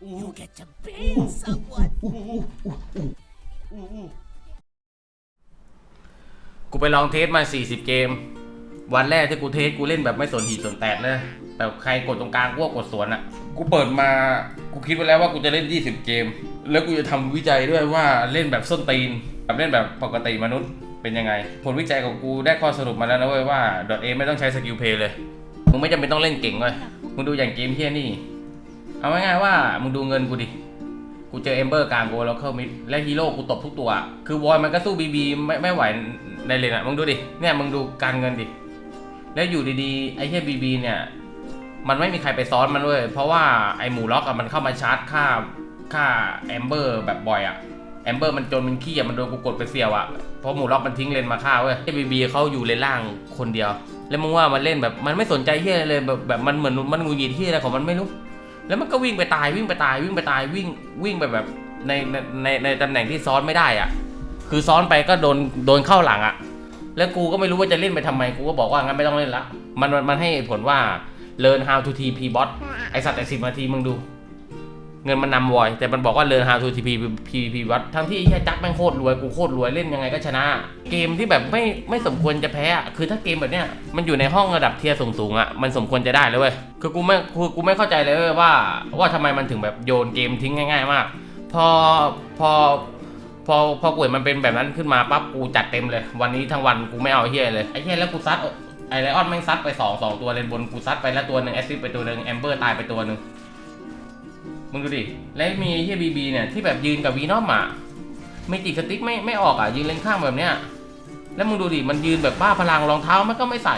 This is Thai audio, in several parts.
You get to bang someone. กูไปลองเทสมา 40 เกม วันแรกที่กูเทสกูเล่นแบบไม่สนหีสนแตกเลยแบบใครกดตรงกลางกูก็กดสวนอะ่ะ กูเปิดมากูคิดไว้แล้วว่ากูจะเล่น 20 เกม แล้วกูจะทำวิจัยด้วยว่าเล่นแบบส้นตีนกับเล่นแบบปกติมนุษย์เป็นยังไง ผลวิจัยของกูได้ข้อสรุปมาแล้วนะเว้ยว่า .a ไม่ต้องใช้สกิลเพย์เลย มึงไม่จำเป็นต้องเล่นเก่งเว้ยมึงดูอย่างเกมเฮียนี่ เอาง่ายๆว่ามึงดูเงินกูดิ กูเจอเอมเบอร์กลางโกแล้วเข้ามิดและฮีโร่กูตบทุกตัว คือวอยมันก็สู้บีบีไม่ไม่ไหวในเลนอะมึงดูดิ เนี่ยมึงดูการเงินดิ แล้วอยู่ดีๆ ไอ้เหี้ยบีบีเนี่ย มันไม่มีใครไปซ้อนมันด้วยเพราะว่าไอ้หมูล็อกอะมันเข้ามาชาร์จค่าค่าแอมเบอร์แบบบ่อยอะแอมเบอร์มันจนมันขี้อะมันโดนกูกดไปเสียวอะเพราะหมูล็อกมันทิ้งเลนมาฆ่าเว้ยไอ้บีบีเขาอยู่เลนล่างคนเดียว แล้วมึงว่ามันเล่นแบบมันไม่สนใจเหี้ยอะไรเลยแบบแบบมันเหมือนมันงูหงิดเหี้ยอะไรของมันไม่รู้ แล้วมันก็วิ่งไปตายวิ่งไปตายวิ่งไปตายวิ่งวิ่งไปแบบในในในในตำแหน่งที่ซ้อนไม่ได้อะคือซ้อนไปก็โดนโดนเข้าหลังอะแล้วกูก็ไม่รู้ว่าจะเล่นไปทำไมกูก็บอกว่างั้นไม่ต้องเล่นละ มันมันให้ผลว่า learn how to TP bot ไอสัตว์แต่สิบนาทีมึงดู เงินมันนำวอย แต่มันบอกว่า learn how to TP PVP bot ทั้งที่ไอ้เฮียจักแม่งโคตรรวย กูโคตรรวยเล่นยังไงก็ชนะ เกมที่แบบไม่ไม่สมควรจะแพ้อะคือถ้าเกมแบบเนี้ยมันอยู่ในห้องระดับเทียร์สูงๆอะมันสมควรจะได้เลยเว้ยคือกูไม่คือกูไม่เข้าใจเลยเว้ยว่า ว่าทำไมมันถึงแบบโยนเกมทิ้งง่าย ๆ มาก พอพอพอพอกูเห็นมันเป็นแบบนั้นขึ้นมาปั๊บกูจัดเต็มเลย วันนี้ทั้งวันกูไม่เอาเฮียเลยไอ้เฮียแล้วกูซัดไอไลออนแม่งซัดไปสองสองตัวเลนบนกูซัดไปแล้วตัวหนึ่งแอสซิสไปตัวหนึ่งแอมเบอร์ตายไปตัวหนึ่ง มึงดูดิ แล้วมีไอ้เฮียบีบีเนี่ยที่แบบยืนกับวีนอมอะไม่ติดสติ๊กไม่ไม่ออกอะยืนเลนข้างแบบเนี้ย แล้วมึงดูดิมันยืนแบบบ้าพลังรองเท้ามันก็ไม่ใส่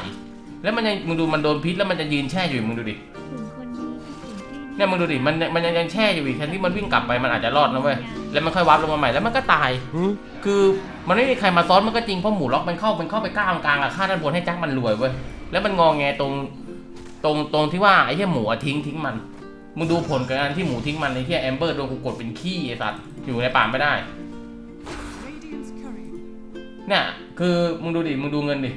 แล้วมันยังมึงดูมันโดนพิษแล้วมันจะยืนแช่อยู่มึงดูดิถึงคนนี้ถึงที่เนี่ยมึงดูดิมันมันยังยังแช่อยู่อีกแทนที่มันวิ่งกลับไปมันอาจจะรอดนะเว้ยแล้วมันค่อยวับลงมาใหม่แล้วมันก็ตาย คือมันไม่มีใครมาซ้อนมันก็จริงเพราะหมูล็อกมันเข้ามันเข้าไปกล้ามกลางอะฆ่าด้านบนให้จักมันรวยเว้ยแล้วมันงอแงตรง ตรงตรงที่ว่าไอ้เหี้ยหมูอะทิ้งทิ้งมัน มึงดูผลกับการที่หมูทิ้งมันไอ้เหี้ยแอมเบอร์โดนกูกดเป็นขี้ไอ้สัตว์อยู่ในป่าไม่ได้ เนี่ยคือมึงดูดิ มึงดูเงินดิ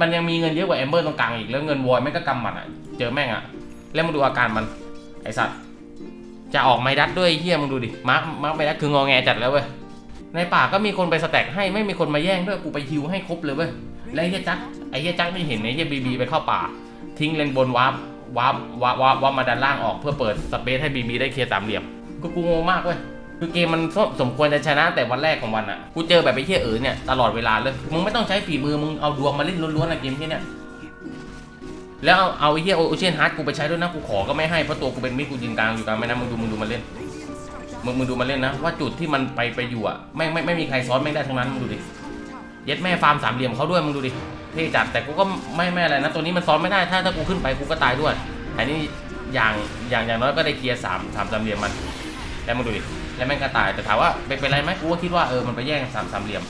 มันยังมีเงินเยอะกว่าแอมเบอร์ตรงกลางอีก แล้วเงินวอยแม่งก็กำหมัดอะ เจอแม่งอะ แล้วมึงดูอาการมัน ไอสัตว์ จะออกไมดัดด้วยเฮียมึงดูดิ มาร์คมาร์คไมดัดคืองอแงจัดแล้วเว้ย ในป่าก็มีคนไปสแต็กให้ไม่มีคนมาแย่งด้วยกูไปฮิวให้ครบเลยเว้ย แล้วไอ้เฮียจักไอ้เฮียจักนี่เห็นไอ้เฮียบีบีไปเข้าป่า ทิ้งเลนบนวาร์ป วาร์ปวาร์ปวาร์ปวาร์ปมาด้านล่างออกเพื่อเปิดสเปซให้บีบีได้เคลียร์สามเหลี่ยมก็กูงงมากเว้ยคือเกมมันสมควรจะชนะแต่วันแรกของวันอะกูเจอแบบไอเฮียเอ๋อเนี่ยตลอดเวลาเลยมึงไม่ต้องใช้ฝีมือมึงเอาดวงมาเล่นล้วนๆนะเกมที่เนี่ยแล้วเอาเอาไอ้เหี้ยโอเชียนฮาร์ดกูไปใช้ด้วยนะกูขอก็ไม่ให้เพราะตัวกูเป็นมิดกูยืนกลางอยู่กลางแม่น้ำมึงดูมึงดูมันเล่นมึงมึงดูมันเล่นนะว่าจุดที่มันไปไปอยู่อะไม่ไม่ไม่มีใครซ้อนไม่ได้ทั้งนั้นมึงดูดิเย็ดแม่ฟาร์มสามเหลี่ยมเขาด้วยมึงดูดิ เท่จัดแต่กูก็ไม่ไม่อะไรนะตัวนี้มันซ้อนไม่ได้ถ้าถ้ากูขึ้นไปกูก็ตายด้วยอันนี้อย่างอย่างอย่างน้อยก็ได้เคลียร์สามสามสามเหลี่ยมมันแล้วมึงดูดิแล้วแม่งก็ตายแต่ถามว่าเป็นเป็นไรไหมกูก็คิดว่าเออมันไปแย่งสามสามเหลี่ยม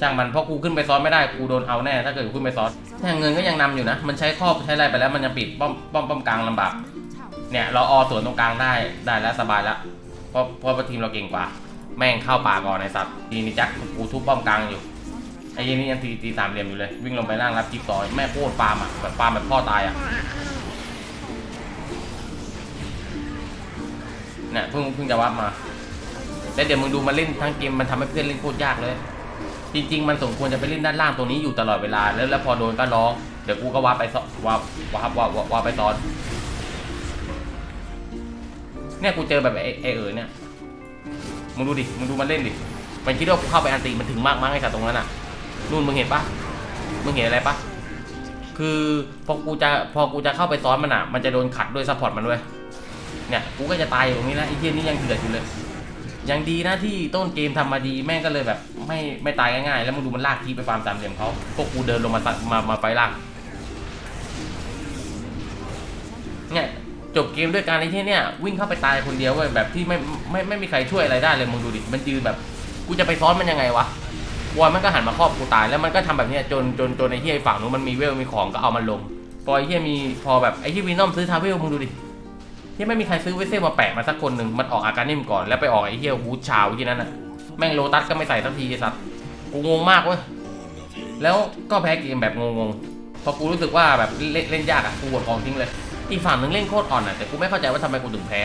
ช่างมันเพราะกูขึ้นไปซ้อนไม่ได้กูโดนเอาแน่ถ้าเกิดกูขึ้นไปซ้อนแต่เงินก็ยังนำอยู่นะ มันใช้ครอบใช้อะไรไปแล้วมันยังปิดป้อมป้อมป้อมกลางลำบากเนี่ยเราออสวนตรงกลางได้ได้แล้วสบายแล้วเพราะเพราะทีมเราเก่งกว่า แม่งเข้าป่าก่อนไอ้สัตว์ทีนี้จักกูทุบป้อมกลางอยู่ ไอ้ยี่นี่ยังตีตีสามเหลี่ยมอยู่เลย วิ่งลงไปล่างรับจิ๊บต่อยแม่โคตรฟาร์มอะแบบฟาร์มแบบพ่อตายอะเนี่ยเพิ่งเพิ่งจะวับมา แล้วเดี๋ยวมึงดูมันเล่นทั้งเกมมันทำให้เพื่อนเล่นโคตรยากเลย จริง ๆ มันสมควรจะไปเล่นด้านล่างตรงนี้อยู่ตลอดเวลาแล้วแล้วพอโดนก็ร้องเดี๋ยวกูก็ว่าไปซอว่าว่าว่าว่าว่าไปซ้อนเนี่ยกูเจอแบบไอ้ไอ้เอ๋อเนี่ยมึงดูดิมึงดูมันเล่นดิมันคิดว่ากูเข้าไปอันตีมันถึงมากมั้งไอ้สัตว์ตรงนั้นอะ นู่นมึงเห็นปะมึงเห็นอะไรปะคือพอกูจะพอกูจะเข้าไปซ้อนมันอะ มันจะโดนขัดด้วยซัพพอร์ตมันด้วย เนี่ยกูก็จะตายอยู่ตรงนี้แล้วไอ้เหี้ยนี่ยังเถื่อนอยู่เลยยังดีนะที่ต้นเกมทำมาดีแม่งก็เลยแบบ ไม่ไม่ตายง่ายๆแล้วมึงดูมันลากทีไปฟาร์มสามเหลี่ยมเขาพวกกูเดินลงมาตัดมามาไฟล่างเนี่ยจบเกมด้วยการไอ้ที่เนี่ยวิ่งเข้าไปตายคนเดียวเว้ยแบบที่ไม่ไม่ไม่มีใครช่วยอะไรได้เลยมึงดูดิมันยืนแบบ กูจะไปซ้อนมันยังไงวะ วอยมันก็หันมาครอบกูตายแล้วมันก็ทำแบบเนี้ยจนจนจนไอ้เที่ไอ้ฝั่งนู้นมันมีเวลมีของก็เอามันลงพอไอ้ที่มีพอแบบไอ้ที่วีนอมซื้อทาเวลมึงดูดิเที่ไม่มีใครซื้อเวสเซลมาแปะมาสักคนหนึ่งมันออกอาการนิ่มก่อนแล้วไปออกไอ้เฮียฮูดชาวที่นั่นน่ะแม่งโลตัสก็ไม่ใส่สักทีไอ้สัตว์กูงงมากเว้ยแล้วก็แพ้เกมแบบงงๆพอกูรู้สึกว่าแบบเล่นเล่นยากอะกูกดของทิ้งเลยอีกฝั่งหนึ่งเล่นโคตรอ่อนอะแต่กูไม่เข้าใจว่าทำไมกูถึงแพ้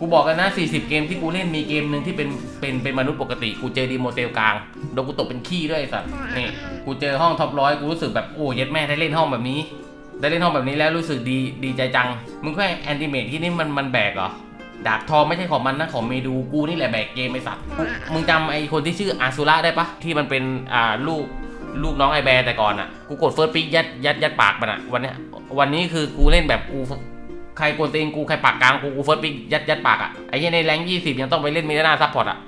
กูบอกกันนะ 40 เกมที่กูเล่นมีเกมหนึ่งที่เป็นเป็นเป็นมนุษย์ปกติ กูเจอดีโมเซลกลางโดนกูตกเป็นขี้ด้วยไอ้สัตว์นี่กูเจอห้องท็อปร้อยกูรู้สึกแบบโอ้เย็ดแม่ได้เล่นห้องแบบนี้ ได้เล่นห้องแบบนี้แล้วรู้สึกดีดีใจจัง มึงแค่แอนติเมทที่นี่มันมันแบกเหรอดาบทองไม่ใช่ของมันนะของเมดูกูนี่แหละแบกเกมไอสัตว์กูมึงจำไอคนที่ชื่ออาซูระได้ปะที่มันเป็นอ่าลูกลูกน้องไอแบร์แต่ก่อนอะกูกดเฟิร์สปิกยัดยัดยัดปากมันอะวันเนี้ยวันนี้คือกูเล่นแบบกู ใครกวนตีนกูใครปากกลางกูกูเฟิร์สปิกยัดยัดปากอะไอ้เหี้ยในแรงยี่สิบยังต้องไปเล่นมิราซัพพอร์ตอะ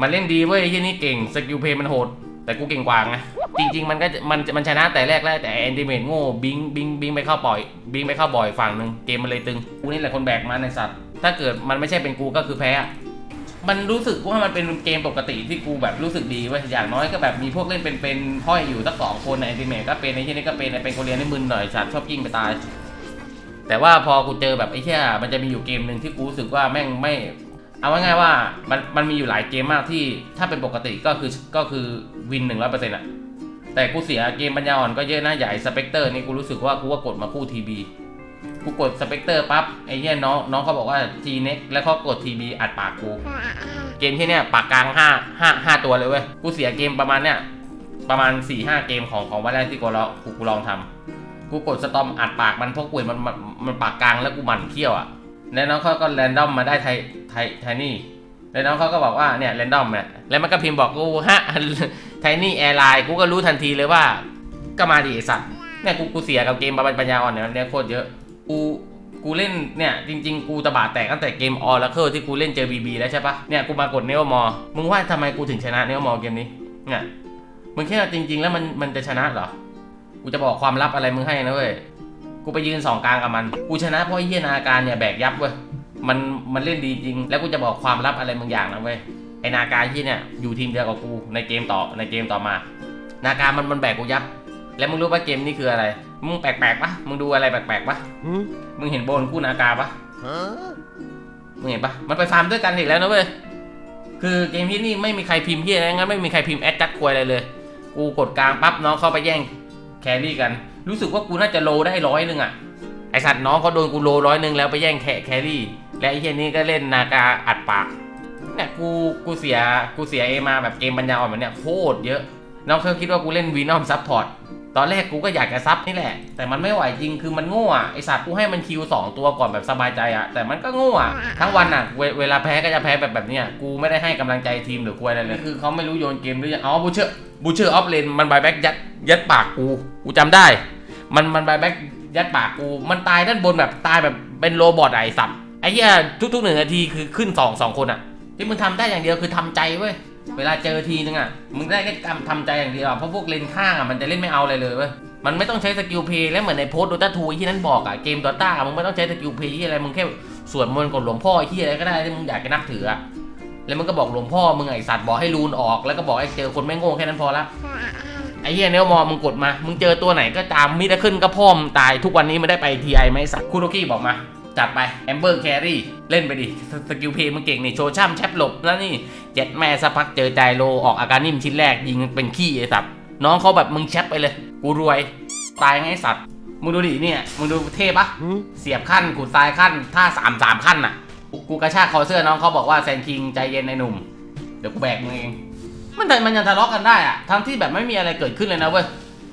มันเล่นดีเว้ยไอ้เหี้ยนี่เก่งสกิลเพย์มันโหดแต่กูเก่งกว่าไงจริง ๆ มันก็มันมันชนะแต่แรกแล้วแต่แอนติเมทโง่บิงบิงบิงไปเข้าปล่อย บิงไปเข้าบ่อยฝั่งหนึ่งเกมมันเลยตึงกูนี่แหละคนแบกมันในสัตว์ถ้าเกิดมันไม่ใช่เป็นกูก็คือแพ้มันรู้สึกว่ามันเป็นเกมปกติที่กูแบบรู้สึกดีเว้ยอย่างน้อยก็แบบมีพวกเล่นเป็นเป็นห้อยอยู่สักสองคนในแอนติเมทก็เป็นไอ้ที่นี่ก็เป็นเป็นคนเรียนในมึนหน่อยสัตว์ชอบกิ้งไปตาย แต่ว่าพอกูเจอแบบไอ้เชี่ยมันจะมีอยู่เกมหนึ่งที่กูรู้สึกว่าแม่งไม่ เอาง่ายๆว่ามันมันมีอยู่หลายเกมมากที่ถ้าเป็นปกติก็คือก็คือวินหนึ่งร้อยเปอร์เซ็นต์อะแต่กูเสียเกมปัญญาอ่อนก็เยอะนะใหญ่สเปกเตอร์นี่กูรู้สึกว่ากูว่ากดมาคู่ทีบีกูกดสเปกเตอร์ปั๊บไอ้เหี้ยน้องน้องเขาบอกว่าทีเน็กแล้วเขากดทีบีอัดปากกู เกมที่เนี้ยปากกลางห้าห้าห้าตัวเลยเว้ย กูเสียเกมประมาณเนี้ยประมาณ4ี่ห้าเกมของของวันแรกที่กูลองกูกูลองทำ กูกดสตอมอัดปากมันเพราะกูเห็นมันมันมันปากกลางแล้วกูหมันเคี้ยวอะแล้วน้องเขาก็แรนดอมมาได้ไทยไทยไทนี่แล้วน้องเขาก็บอกว่าเนี่ยแรนดอมเนี่ยแล้วมันก็พิมพ์บอกกูฮะไทนี่แอร์ไลน์กูก็รู้ทันทีเลยว่า ก็มาดิไอสัตว์เนี่ยกูกูเสียกับเกมปัญญาอ่อนเนี่ยมันเนี่ยโคตรเยอะกูกูเล่นเนี่ยจริงๆ กูตะบาดแตกตั้งแต่เกมออร์เคิลที่กูเล่นเจอบีบีแล้วใช่ปะเนี่ยกูมากดเนวมอมึงว่าทำไมกูถึงชนะเนวมอเกมนี้เนี่ยมึงแค่จริง ๆ แล้วมันมันจะชนะเหรอ กูจะบอกความลับอะไรมึงให้นะเว้ย กูไปยืนสองกลางกับมัน กูชนะเพราะไอ้เฮียนาการเนี่ยแบกยับเว้ย มันมันเล่นดีจริง แล้วกูจะบอกความลับอะไรบางอย่างนะเว้ย ไอนาการที่เนี่ยอยู่ทีมเดียวกับกูในเกมต่อในเกมต่อมา นาการมันมันแบกกูยับ แล้วมึงรู้ว่าเกมนี้คืออะไร มึงแปลกๆปะมึงดูอะไรแปลกๆปะมึงเห็นโบนคู่นาการปะมึงเห็นปะมันไปฟาร์มด้วยกันอีกแล้วนะเว้ย คือเกมที่นี่ไม่มีใครพิมพ์ที่อะไรงั้นไม่มีใครพิมพ์แอดจัดควยอะไรเลย กูกดกลางปั๊บน้องเข้าไปแย่ง แครี่กัน รู้สึกว่ากูน่าจะโลได้ร้อยหนึ่งอะไอสัตว์น้องเขาโดนกูโลร้อยหนึ่งแล้วไปแย่งแคแครี่ และไอเฮียนี้ก็เล่นนากาอัดปากเนี่ยกูกูเสียกูเสียเอมาแบบเกมปัญญาอ่อนแบบเนี้ยโคตรเยอะ น้องเขาคิดว่ากูเล่นวีนอมซับพอร์ตตอนแรกกูก็อยากจะซับนี่แหละ แต่มันไม่ไหวจริงคือมันโง่อะไอสัตว์กูให้มันคิวสองตัวก่อนแบบสบายใจอะแต่มันก็โง่อะทั้งวันอะเวเวลาแพ้ก็จะแพ้แบบแบบเนี้ยกูไม่ได้ให้กำลังใจทีมหรือกูอะไรเลยคือเขาไม่รู้โยนเกมหรือยังอ๋อบูเชอร์บูเชอร์ออฟเลนมันบายแบ็กยัด ยัดปากกูกูจำได้ มันมันบายแบ็กยัดปากกู มันตายด้านบนแบบตายแบบเป็นโรบอทไอสัตว์ไอ้เหี้ยทุกๆหนึ่งนาทีคือขึ้นสองสองคนอะที่มึงทำได้อย่างเดียวคือทำใจเว้ยเวลาเจอทีนึงอะมึงได้แค่ทำใจอย่างเดียวเพราะพวกเลนข้างอะมันจะเล่นไม่เอาอะไรเลยเว้ยมันไม่ต้องใช้สกิลเพย์และเหมือนในโพสต์โดตาทูที่นั่นบอกอะเกมโดต้ามึงไม่ต้องใช้สกิลเพย์ที่อะไรมึงแค่สวดมนต์กับหลวงพ่อที่อะไรก็ได้ที่มึงอยากจะนับถืออะแล้วมึงก็บอกหลวงพ่อมึงไอสัตว์บอกให้รูนออกแล้วก็บอกให้เจอคนไม่โง่แค่นั้นพอละ ไอ้เหี้ยเนลมอมึงกดมา มึงเจอตัวไหนก็ตามมิดขึ้นก็พ่อมงตายทุกวันนี้ไม่ได้ไปทีไอไหมไอ้สัตว์คุโรกี้บอกมา จัดไปแอมเบอร์แครี่ เล่นไปดิสสกิลเพย์มึงเก่งนี่ โชว์ช่ำแชปหลบแล้วนี่เจ็ดแม่สักพักเจอใจโลออกอาการนิ่มชิ้นแรกยิงเป็นขี้ไอ้สัตว์น้องเขาแบบมึงแชปไปเลย กูรวย ตายไงไอ้สัตว์มึงดูดิเนี่ยมึงดูเท่ปะเสียบขั้นขุดทรายขั้นท่าสามสามขั้นอะกูกูกระชากคอเสื้อน้องเขาบอกว่าแซนคิงใจเย็นในหนุ่มเดี๋ยวกูแบกมึงเอง มันมันยังทะเลาะกันได้อะทั้งที่แบบไม่มีอะไรเกิดขึ้นเลยนะเว้ย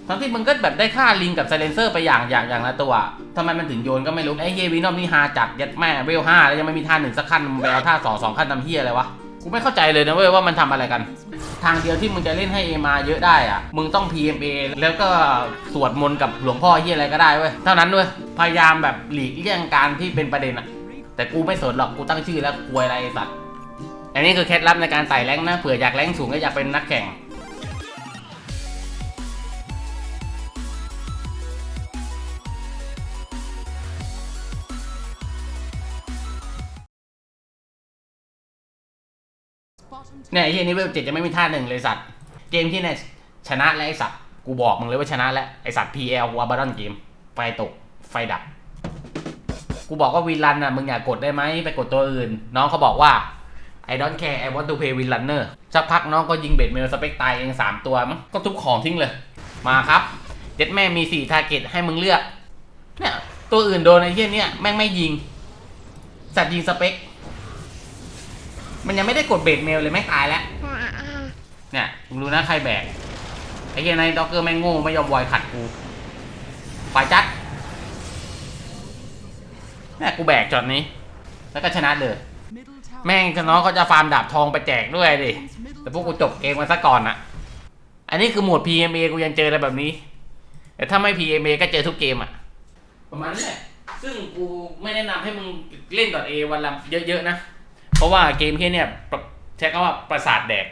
ทั้งที่มึงก็แบบได้ฆ่าลิงกับไซเลนเซอร์ไปอย่างอย่างอย่างละตัวทำไมมันถึงโยนก็ไม่รู้ไอ้เยวีนอมนี่ฮาจัดยัดแม่เวลห้าแล้วยังไม่มีท่าหนึ่งสักขั้นมึงไปเอาท่าสองสองขั้นทำเฮียอะไรวะกูไม่เข้าใจเลยนะเว้ยว่ามันทำอะไรกัน ทางเดียวที่มึงจะเล่นให้เอมาเยอะได้อะมึงต้อง PMA แล้วก็สวดมนต์กับหลวงพ่อเฮียอะไรก็ได้เว้ยเท่านั้นเว้ยพยายามแบบหลีกเลี่ยงการที่เป็นประเด็นอะแต่กูไม่สนหรอกกูตั้งชื่อแล้วกลัวอะไรสัตว์ อันนี้คือเคล็ดลับในการไต่แรงนะเผื่ออยากแรงสูงก็อยากเป็นนักแข่งเนี่ยไอ้เฮียนี้เวลเจ็ดจะไม่มีท่าหนึ่งเลยสัตว์ เกมที่เนี่ยชนะแล้วไอ้สัตว์ กูบอกมึงเลยว่าชนะแล้วไอ้สัตว์ PL กูอาบารอนเกม ไฟตก ไฟดับ กูบอกว่าวินลันอะมึงอยากกดได้ไหมไปกดตัวอื่น น้องเขาบอกว่า I don't care I want to play win runner สักพักน้องก็ยิงเบ็ดเมลสเปกตายเองสามตัวมั้งก็ทุบของทิ้งเลย มาครับเจ็ดแม่มีสี่ทาร์เก็ตให้มึงเลือกเนี่ยตัวอื่นโดนไอ้เหี้ยเนี่ยแม่งไม่ยิง สัตว์ยิงสเปกมันยังไม่ได้กดเบรกเมลเลยไม่งตายแล้วเนี่ยมึงรู้นะใครแบกไอ้เหี้ยนายด็อกเกอร์แม่งโง่ไม่ยอมวอยขัดกูฝ่ายจัดเนี่ยกูแบกจอดนี้ แล้วก็ชนะเลย แม่งน้องเขาจะฟาร์มดาบทองไปแจกด้วยดิ แต่พวกกูจบเกมมาซะก่อนอะอันนี้คือหมวด PMA กูยังเจออะไรแบบนี้ แต่ถ้าไม่ PMA ก็เจอทุกเกมอะประมาณนี้แหละ ซึ่งกูไม่แนะนำให้มึงเล่นดอทเอวันละเยอะๆนะ เพราะว่าเกมแค่เนี่ยใช้คำว่าประสาทแดก